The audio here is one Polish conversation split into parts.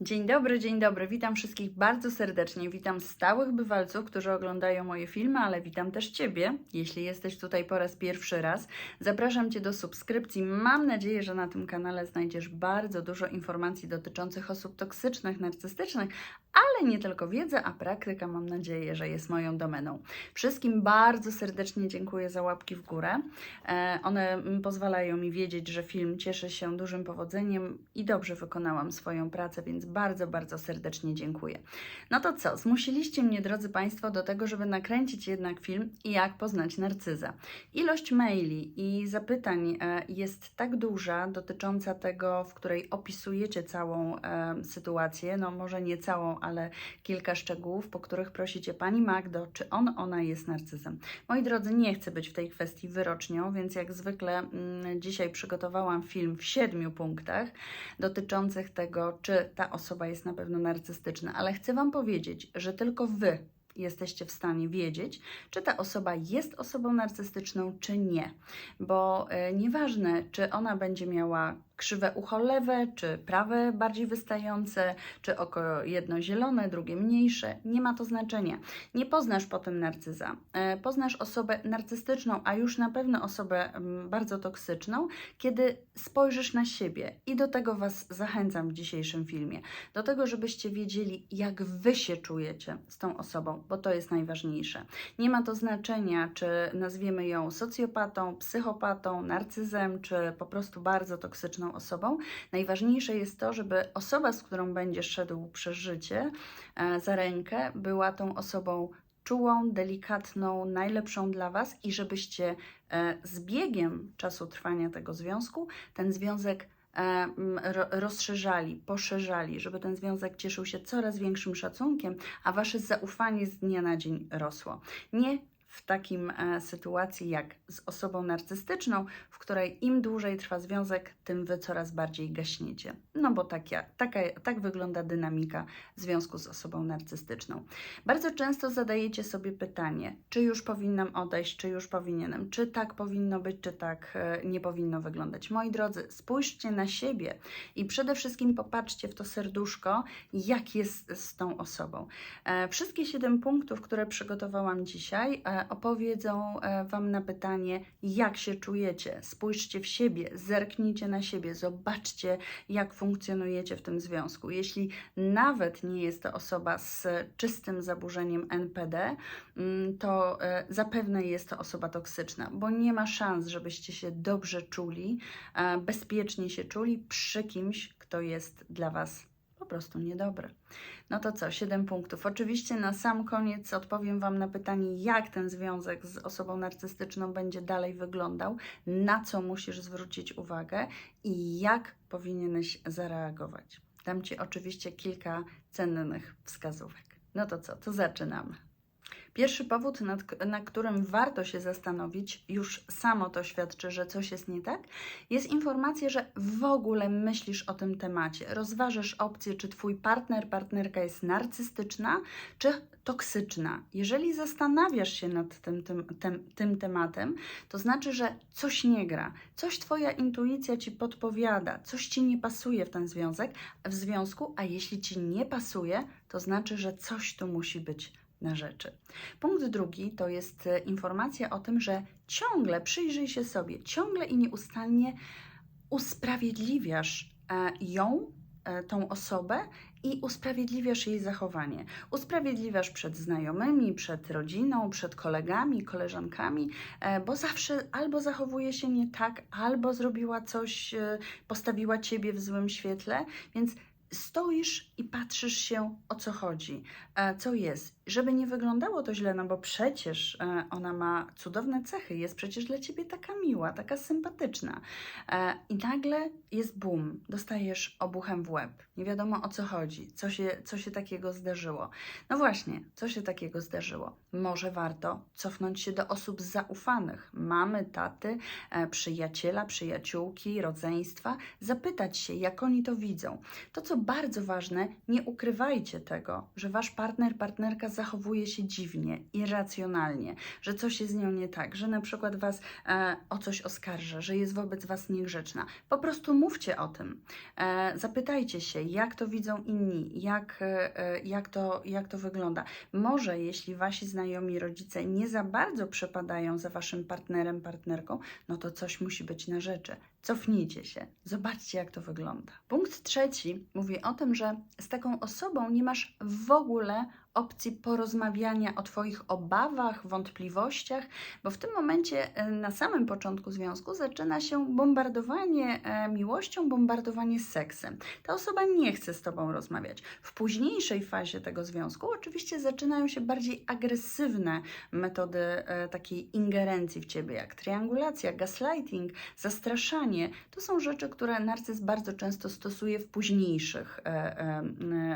Dzień dobry, dzień dobry. Witam wszystkich bardzo serdecznie. Witam stałych bywalców, którzy oglądają moje filmy, ale witam też Ciebie, jeśli jesteś tutaj po raz pierwszy raz. Zapraszam Cię do subskrypcji. Mam nadzieję, że na tym kanale znajdziesz bardzo dużo informacji dotyczących osób toksycznych, narcystycznych, ale nie tylko wiedzę, a praktyka mam nadzieję, że jest moją domeną. Wszystkim bardzo serdecznie dziękuję za łapki w górę. E, One pozwalają mi wiedzieć, że film cieszy się dużym powodzeniem i dobrze wykonałam swoją pracę, więc bardzo, bardzo serdecznie dziękuję. No to co, zmusiliście mnie, drodzy Państwo, do tego, żeby nakręcić jednak film Jak poznać narcyza. Ilość maili i zapytań e, jest tak duża dotycząca tego, w której opisujecie całą e, sytuację, no może nie całą, ale kilka szczegółów, po których prosicie Pani Magdo, czy on, ona jest narcyzem. Moi drodzy, nie chcę być w tej kwestii wyrocznią, więc jak zwykle mm, dzisiaj przygotowałam film w siedmiu punktach dotyczących tego, czy ta osoba jest na pewno narcystyczna, ale chcę Wam powiedzieć, że tylko Wy jesteście w stanie wiedzieć, czy ta osoba jest osobą narcystyczną, czy nie. Bo e, nieważne, czy ona będzie miała krzywe ucho lewe, czy prawe bardziej wystające, czy oko jedno zielone, drugie mniejsze, nie ma to znaczenia. Nie poznasz potem narcyza. E, Poznasz osobę narcystyczną, a już na pewno osobę mm, bardzo toksyczną, kiedy spojrzysz na siebie. I do tego Was zachęcam w dzisiejszym filmie. Do tego, żebyście wiedzieli, jak Wy się czujecie z tą osobą, bo to jest najważniejsze. Nie ma to znaczenia, czy nazwiemy ją socjopatą, psychopatą, narcyzem, czy po prostu bardzo toksyczną osobą. Najważniejsze jest to, żeby osoba, z którą będziesz szedł przez życie e, za rękę, była tą osobą czułą, delikatną, najlepszą dla Was i żebyście e, z biegiem czasu trwania tego związku ten związek e, rozszerzali, poszerzali, żeby ten związek cieszył się coraz większym szacunkiem, a Wasze zaufanie z dnia na dzień rosło. Nie w takim e, sytuacji jak z osobą narcystyczną, w której im dłużej trwa związek, tym wy coraz bardziej gaśniecie. No bo tak, ja, taka, tak wygląda dynamika związku z osobą narcystyczną. Bardzo często zadajecie sobie pytanie, czy już powinnam odejść, czy już powinienem, czy tak powinno być, czy tak e, nie powinno wyglądać. Moi drodzy, spójrzcie na siebie i przede wszystkim popatrzcie w to serduszko, jak jest z tą osobą. E, Wszystkie siedem punktów, które przygotowałam dzisiaj, opowiedzą e, Wam na pytanie, jak się czujecie. Spójrzcie w siebie, zerknijcie na siebie, zobaczcie, jak funkcjonujecie w tym związku. Jeśli nawet nie jest to osoba z czystym zaburzeniem NPD, mm, to e, zapewne jest to osoba toksyczna, bo nie ma szans, żebyście się dobrze czuli, e, bezpiecznie się czuli przy kimś, kto jest dla Was prostu niedobry. No to co, 7 punktów. Oczywiście na sam koniec odpowiem Wam na pytanie, jak ten związek z osobą narcystyczną będzie dalej wyglądał, na co musisz zwrócić uwagę i jak powinieneś zareagować. Dam Ci oczywiście kilka cennych wskazówek. No to co, to zaczynamy. Pierwszy powód, nad, na którym warto się zastanowić, już samo to świadczy, że coś jest nie tak, jest informacja, że w ogóle myślisz o tym temacie. Rozważysz opcję, czy Twój partner, partnerka jest narcystyczna, czy toksyczna. Jeżeli zastanawiasz się nad tym, tym, tym tematem, to znaczy, że coś nie gra, coś Twoja intuicja Ci podpowiada, coś Ci nie pasuje w ten związek, w związku, a jeśli Ci nie pasuje, to znaczy, że coś tu musi być na rzeczy. Punkt drugi to jest e, informacja o tym, że ciągle przyjrzyj się sobie, ciągle i nieustannie usprawiedliwiasz e, ją, e, tą osobę i usprawiedliwiasz jej zachowanie. Usprawiedliwiasz przed znajomymi, przed rodziną, przed kolegami, koleżankami, bo zawsze albo zachowuje się nie tak, albo zrobiła coś, postawiła ciebie w złym świetle, więc stoisz i patrzysz się o co chodzi, co jest. Żeby nie wyglądało to źle, no bo przecież e, ona ma cudowne cechy, jest przecież dla ciebie taka miła, taka sympatyczna. E, I nagle jest boom, dostajesz obuchem w łeb. Nie wiadomo o co chodzi, co się, co się takiego zdarzyło. No właśnie, co się takiego zdarzyło? Może warto cofnąć się do osób zaufanych, mamy, taty, e, przyjaciela, przyjaciółki, rodzeństwa, zapytać się, jak oni to widzą. To, co bardzo ważne, nie ukrywajcie tego, że wasz partner, partnerka zachowuje się dziwnie, irracjonalnie, że coś jest z nią nie tak, że na przykład Was e, o coś oskarża, że jest wobec Was niegrzeczna, po prostu mówcie o tym. E, zapytajcie się, jak to widzą inni, jak, e, e, jak, to, jak to wygląda. Może jeśli Wasi znajomi rodzice nie za bardzo przepadają za Waszym partnerem, partnerką, no to coś musi być na rzeczy. Cofnijcie się, zobaczcie, jak to wygląda. Punkt trzeci mówi o tym, że z taką osobą nie masz w ogóle opcji porozmawiania o Twoich obawach, wątpliwościach, bo w tym momencie e, na samym początku związku zaczyna się bombardowanie e, miłością, bombardowanie seksem. Ta osoba nie chce z Tobą rozmawiać. W późniejszej fazie tego związku oczywiście zaczynają się bardziej agresywne metody e, takiej ingerencji w Ciebie, jak triangulacja, gaslighting, zastraszanie. To są rzeczy, które narcyz bardzo często stosuje w późniejszych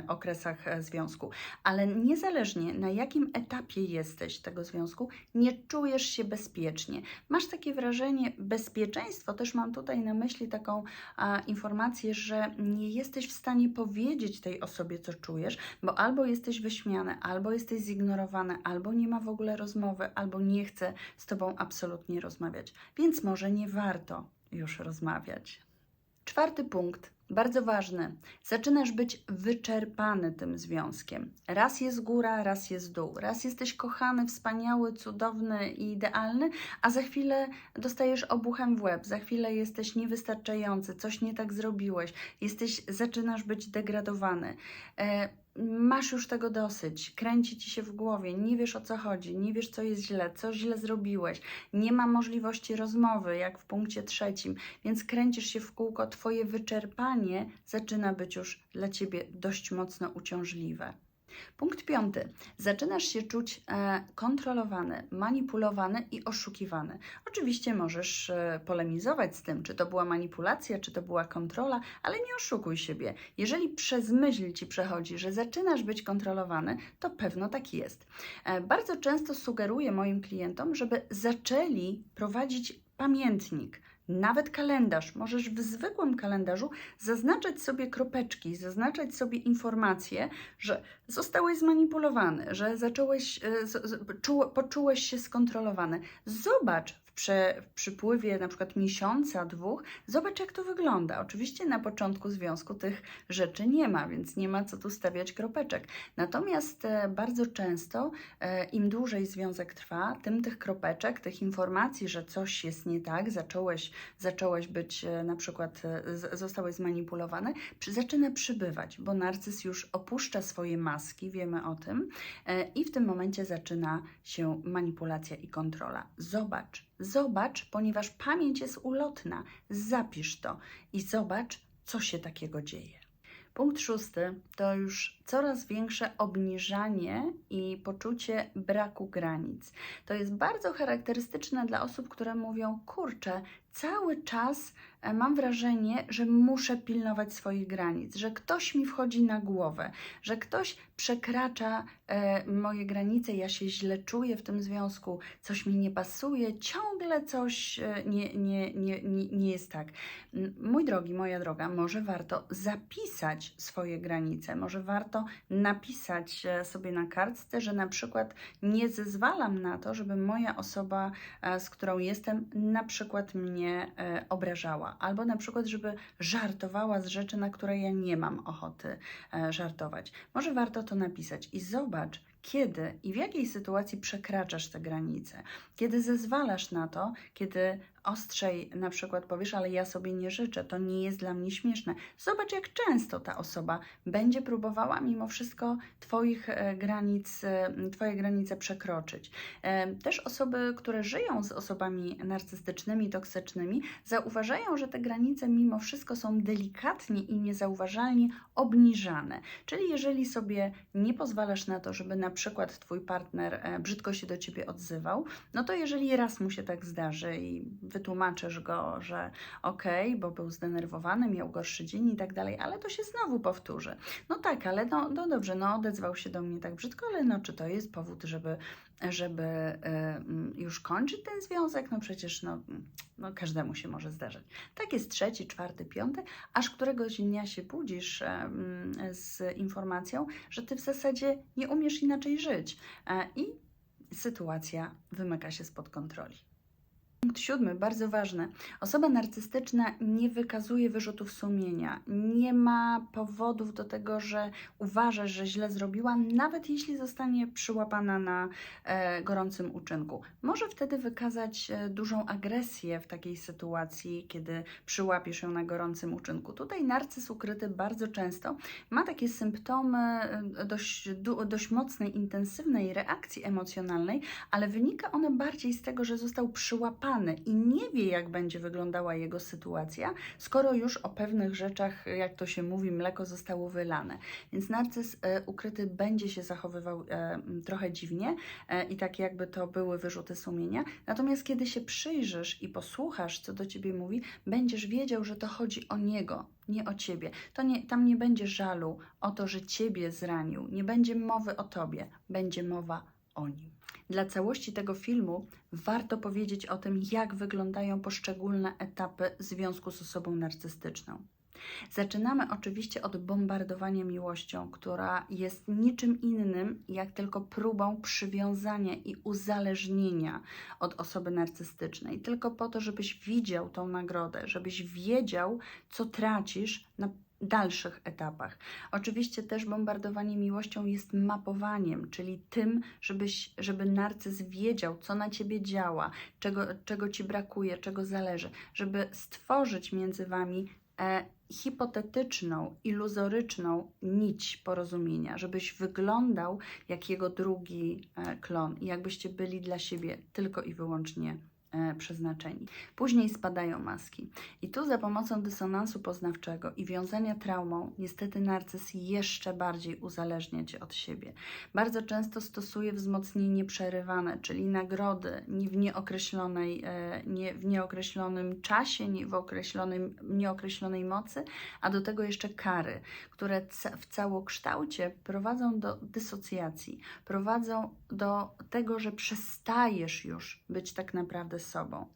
okresach związku. Ale niezależnie na jakim etapie jesteś tego związku, nie czujesz się bezpiecznie. Masz takie wrażenie bezpieczeństwo, też mam tutaj na myśli taką a, informację, że nie jesteś w stanie powiedzieć tej osobie, co czujesz, bo albo jesteś wyśmiany, albo jesteś zignorowany, albo nie ma w ogóle rozmowy, albo nie chce z tobą absolutnie rozmawiać. Więc może nie warto już rozmawiać. Czwarty punkt, bardzo ważny. Zaczynasz być wyczerpany tym związkiem. Raz jest góra, raz jest dół. Raz jesteś kochany, wspaniały, cudowny i idealny, a za chwilę dostajesz obuchem w łeb. Za chwilę jesteś niewystarczający, coś nie tak zrobiłeś. Jesteś, zaczynasz być degradowany. E, Masz już tego dosyć, kręci ci się w głowie, nie wiesz o co chodzi, nie wiesz co jest źle, co źle zrobiłeś, nie ma możliwości rozmowy, jak w punkcie trzecim, więc kręcisz się w kółko, twoje wyczerpanie zaczyna być już dla ciebie dość mocno uciążliwe. Punkt piąty. Zaczynasz się czuć e, kontrolowany, manipulowany i oszukiwany. Oczywiście możesz e, polemizować z tym, czy to była manipulacja, czy to była kontrola, ale nie oszukuj siebie. Jeżeli przez myśl ci przechodzi, że zaczynasz być kontrolowany, to pewno tak jest. E, bardzo często sugeruję moim klientom, żeby zaczęli prowadzić pamiętnik nawet kalendarz. Możesz w zwykłym kalendarzu zaznaczać sobie kropeczki, zaznaczać sobie informacje, że zostałeś zmanipulowany, że zacząłeś, e, poczułeś się skontrolowany. Zobacz w, prze, w przypływie na przykład miesiąca, dwóch, zobacz jak to wygląda. Oczywiście na początku związku tych rzeczy nie ma, więc nie ma co tu stawiać kropeczek. Natomiast e, bardzo często e, im dłużej związek trwa, tym tych kropeczek, tych informacji, że coś jest nie tak, zacząłeś, zacząłeś być e, na przykład, zostałeś zmanipulowany, zaczyna przybywać, bo narcyz już opuszcza swoje maski, wiemy o tym, i w tym momencie zaczyna się manipulacja i kontrola. Zobacz, zobacz, ponieważ pamięć jest ulotna, zapisz to i zobacz, co się takiego dzieje. Punkt szósty to już coraz większe obniżanie i poczucie braku granic. To jest bardzo charakterystyczne dla osób, które mówią: Kurczę, cały czas e, mam wrażenie, że muszę pilnować swoich granic, że ktoś mi wchodzi na głowę, że ktoś przekracza e, moje granice, ja się źle czuję w tym związku, coś mi nie pasuje, ciągle coś e, nie, nie, nie, nie, nie jest tak. Mój drogi, moja droga, może warto zapisać swoje granice, może warto napisać e, sobie na kartce, że na przykład nie zezwalam na to, żeby moja osoba, e, z którą jestem, na przykład mnie e, obrażała, albo na przykład, żeby żartowała z rzeczy, na które ja nie mam ochoty żartować. Może warto to napisać i zobacz, kiedy i w jakiej sytuacji przekraczasz te granice, kiedy zezwalasz na to, kiedy ostrzej na przykład powiesz, ale ja sobie nie życzę, to nie jest dla mnie śmieszne. Zobacz, jak często ta osoba będzie próbowała mimo wszystko Twoich e, granic, e, Twoje granice przekroczyć. E, Też osoby, które żyją z osobami narcystycznymi, toksycznymi, zauważają, że te granice mimo wszystko są delikatnie i niezauważalnie obniżane. Czyli jeżeli sobie nie pozwalasz na to, żeby na przykład Twój partner brzydko się do Ciebie odzywał, no to jeżeli raz mu się tak zdarzy i wytłumaczysz go, że okej, bo był zdenerwowany, miał gorszy dzień i tak dalej, ale to się znowu powtórzy. No tak, ale no, no dobrze, no odezwał się do mnie tak brzydko, ale no czy to jest powód, żeby, żeby y, już kończyć ten związek? No przecież no, no każdemu się może zdarzyć. Tak jest trzeci, czwarty, piąty, aż któregoś dnia się budzisz em, z informacją, że ty w zasadzie nie umiesz inaczej żyć. E, I sytuacja wymyka się spod kontroli. Punkt siódmy, bardzo ważny. Osoba narcystyczna nie wykazuje wyrzutów sumienia, nie ma powodów do tego, że uważa, że źle zrobiła, nawet jeśli zostanie przyłapana na e, gorącym uczynku. Może wtedy wykazać e, dużą agresję w takiej sytuacji, kiedy przyłapiesz ją na gorącym uczynku. Tutaj narcyz ukryty bardzo często ma takie symptomy e, dość, dość mocnej, intensywnej reakcji emocjonalnej, ale wynika one bardziej z tego, że został przyłapany i nie wie, jak będzie wyglądała jego sytuacja, skoro już o pewnych rzeczach, jak to się mówi, mleko zostało wylane. Więc narcyz e, ukryty będzie się zachowywał e, trochę dziwnie e, i tak jakby to były wyrzuty sumienia. Natomiast kiedy się przyjrzysz i posłuchasz, co do ciebie mówi, będziesz wiedział, że to chodzi o niego, nie o ciebie. To nie, tam nie będzie żalu o to, że ciebie zranił, nie będzie mowy o tobie, będzie mowa o nim. Dla całości tego filmu warto powiedzieć o tym, jak wyglądają poszczególne etapy związku z osobą narcystyczną. Zaczynamy oczywiście od bombardowania miłością, która jest niczym innym, jak tylko próbą przywiązania i uzależnienia od osoby narcystycznej, tylko po to, żebyś widział tą nagrodę, żebyś wiedział, co tracisz na dalszych etapach. Oczywiście też bombardowanie miłością jest mapowaniem, czyli tym, żebyś, żeby narcyz wiedział, co na ciebie działa, czego, czego ci brakuje, czego zależy, żeby stworzyć między wami e, hipotetyczną, iluzoryczną nić porozumienia, żebyś wyglądał jak jego drugi e, klon i jakbyście byli dla siebie tylko i wyłącznie przeznaczeni. Później spadają maski. I tu za pomocą dysonansu poznawczego i wiązania traumą, niestety narcyz jeszcze bardziej uzależnia cię od siebie. Bardzo często stosuje wzmocnienie przerywane, czyli nagrody w nieokreślonej, e, nie w nieokreślonym czasie, nie w określonym, nieokreślonej mocy, a do tego jeszcze kary, które w całokształcie prowadzą do dysocjacji, prowadzą do tego, że przestajesz już być tak naprawdę sobą.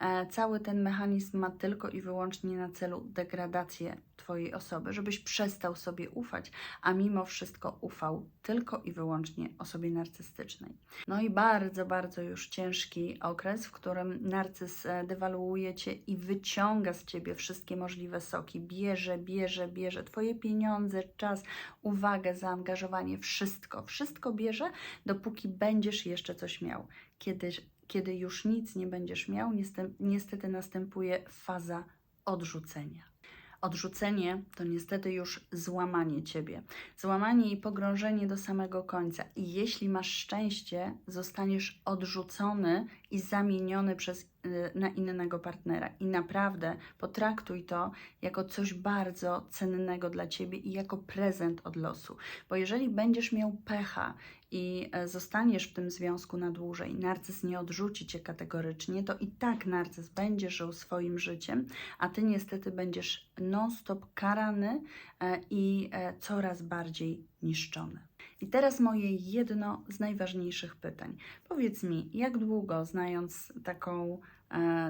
E, Cały ten mechanizm ma tylko i wyłącznie na celu degradację Twojej osoby, żebyś przestał sobie ufać, a mimo wszystko ufał tylko i wyłącznie osobie narcystycznej. No i bardzo, bardzo już ciężki okres, w którym narcyz e, dewaluuje Cię i wyciąga z Ciebie wszystkie możliwe soki. Bierze, bierze, bierze Twoje pieniądze, czas, uwagę, zaangażowanie, wszystko. Wszystko bierze, dopóki będziesz jeszcze coś miał. Kiedy, kiedy już nic nie będziesz miał, niestety, następuje faza odrzucenia. Odrzucenie to niestety już złamanie ciebie. Złamanie i pogrążenie do samego końca. I jeśli masz szczęście, zostaniesz odrzucony i zamieniony przez, na innego partnera. I naprawdę potraktuj to jako coś bardzo cennego dla ciebie i jako prezent od losu. Bo jeżeli będziesz miał pecha i e, zostaniesz w tym związku na dłużej, narcyz nie odrzuci cię kategorycznie, to i tak narcyz będzie żył swoim życiem, a ty niestety będziesz non-stop karany e, i e, coraz bardziej niszczony. I teraz moje jedno z najważniejszych pytań. Powiedz mi, jak długo, znając taką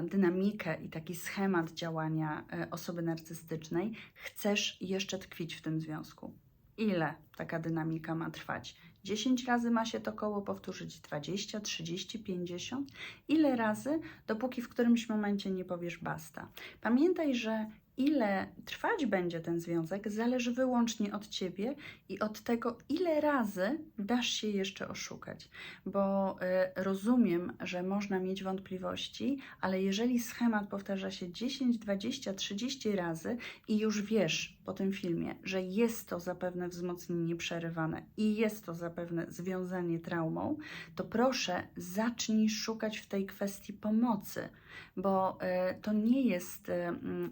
dynamikę i taki schemat działania e, osoby narcystycznej, chcesz jeszcze tkwić w tym związku? Ile taka dynamika ma trwać? 10 razy ma się to koło powtórzyć, 20, 30, 50? Ile razy, dopóki w którymś momencie nie powiesz basta? Pamiętaj, że ile trwać będzie ten związek, zależy wyłącznie od ciebie i od tego, ile razy dasz się jeszcze oszukać. Bo y, rozumiem, że można mieć wątpliwości, ale jeżeli schemat powtarza się 10, 20, 30 razy i już wiesz po tym filmie, że jest to zapewne wzmocnienie przerywane i jest to zapewne związanie traumą, to proszę zacznij szukać w tej kwestii pomocy, bo y, to nie jest y, mm,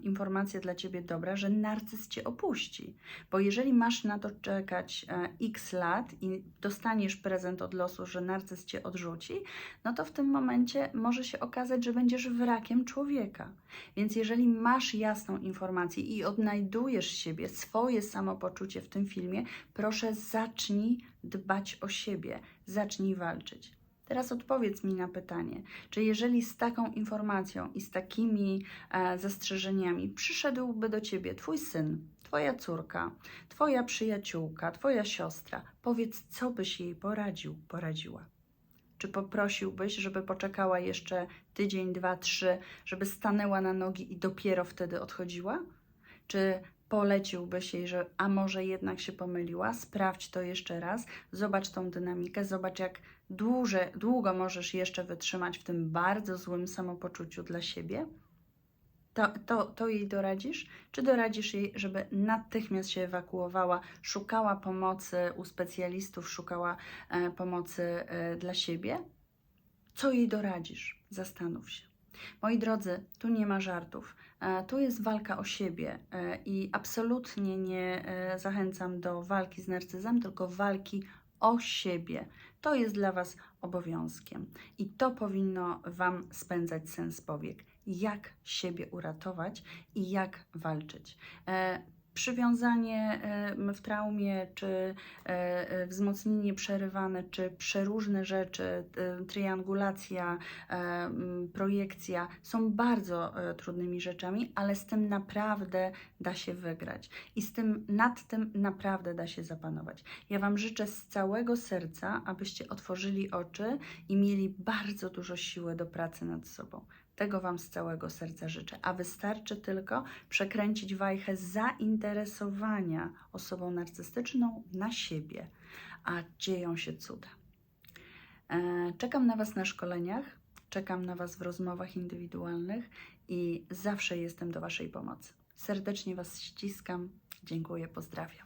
dla ciebie dobra, że narcyz cię opuści. Bo jeżeli masz na to czekać e, x lat i dostaniesz prezent od losu, że narcyz cię odrzuci, no to w tym momencie może się okazać, że będziesz wrakiem człowieka. Więc jeżeli masz jasną informację i odnajdujesz siebie, swoje samopoczucie w tym filmie, proszę zacznij dbać o siebie, zacznij walczyć. Teraz odpowiedz mi na pytanie, czy jeżeli z taką informacją i z takimi e, zastrzeżeniami przyszedłby do ciebie Twój syn, Twoja córka, Twoja przyjaciółka, Twoja siostra, powiedz, co byś jej poradził, poradziła. Czy poprosiłbyś, żeby poczekała jeszcze tydzień, dwa, trzy, żeby stanęła na nogi i dopiero wtedy odchodziła? Czy poleciłbyś jej, że a może jednak się pomyliła? Sprawdź to jeszcze raz, zobacz tą dynamikę, zobacz jak długo możesz jeszcze wytrzymać w tym bardzo złym samopoczuciu dla siebie? To, to, to jej doradzisz? Czy doradzisz jej, żeby natychmiast się ewakuowała, szukała pomocy u specjalistów, szukała e, pomocy e, dla siebie? Co jej doradzisz? Zastanów się. Moi drodzy, tu nie ma żartów. E, Tu jest walka o siebie e, i absolutnie nie e, zachęcam do walki z narcyzem, tylko walki o siebie. To jest dla Was obowiązkiem i to powinno Wam spędzać sens powiek. Jak siebie uratować i jak walczyć. Przywiązanie w traumie, czy e, e, wzmocnienie przerywane, czy przeróżne rzeczy, e, triangulacja, projekcja są bardzo trudnymi rzeczami, ale z tym naprawdę da się wygrać i z tym nad tym naprawdę da się zapanować. Ja Wam życzę z całego serca, abyście otworzyli oczy i mieli bardzo dużo siły do pracy nad sobą. Tego Wam z całego serca życzę. A wystarczy tylko przekręcić wajchę zainteresowania osobą narcystyczną na siebie, a dzieją się cuda. E, Czekam na Was na szkoleniach, czekam na Was w rozmowach indywidualnych i zawsze jestem do Waszej pomocy. Serdecznie Was ściskam, dziękuję, pozdrawiam.